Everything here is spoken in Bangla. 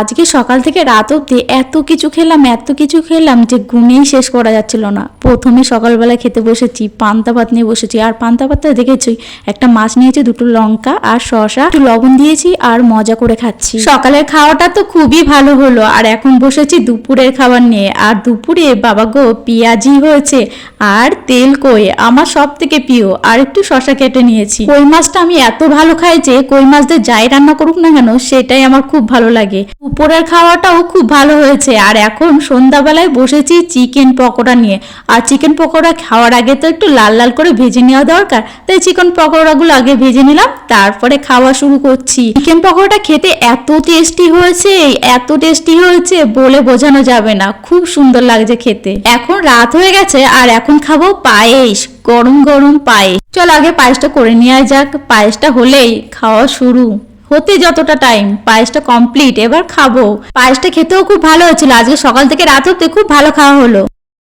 আজকে সকাল থেকে রাত অবধি এত কিছু খেলাম, এত কিছু খেলাম যে গুনেই শেষ করা যাচ্ছিল না। প্রথমে সকালবেলা খেতে বসেছি, পান্তা ভাত নিয়ে বসেছি। আর পান্তা ভাতটা দেখেছি, একটা মাছ নিয়েছি, দুটো লঙ্কা আর শসা, একটু লবণ দিয়েছি আর মজা করে খাচ্ছি। সকালের খাওয়াটা তো খুবই ভালো হলো, আর এখন বসেছি দুপুরের খাবার নিয়ে। আর দুপুরে, বাবা গো, পেঁয়াজি হয়েছে আর তেল কই? আমার সব থেকে প্রিয়, আর একটু শসা কেটে নিয়েছি। কই মাছটা আমি এত ভালো খাই যে, কই মাছ দিয়ে যাই রান্না করুক না কেন, সেটাই আমার খুব ভালো লাগে। উপরের খাওয়াটাও খুব ভালো হয়েছে, আর এখন সন্ধ্যাবেলায় বসেছি চিকেন পকোড়া নিয়ে। আর চিকেন পকোড়া খাওয়ার আগে তো একটু লাল লাল করে ভেজে নেওয়া দরকার। তাই চিকেন পকোড়াগুলো আগে ভেজে নিলাম, তারপরে খাওয়া শুরু করছি। চিকেন পকোড়া খেতে এত টেস্টি হয়েছে, এত টেস্টি হয়েছে বলে বোঝানো যাবে না। খুব সুন্দর লাগছে খেতে। এখন রাত হয়ে গেছে, আর এখন খাব পায়েস, গরম গরম পায়েস। চল আগে পায়েসটা করে নেওয়া যাক। পায়েসটা হলেই খাওয়া শুরু। হতে যতটা টাইম পায়েসটা কমপ্লিট এবার খাব। পায়েসটা খেতেও খুব ভালো হয়েছিল। আজকে সকাল থেকে রাত অব্দি খুব ভালো খাওয়া হলো।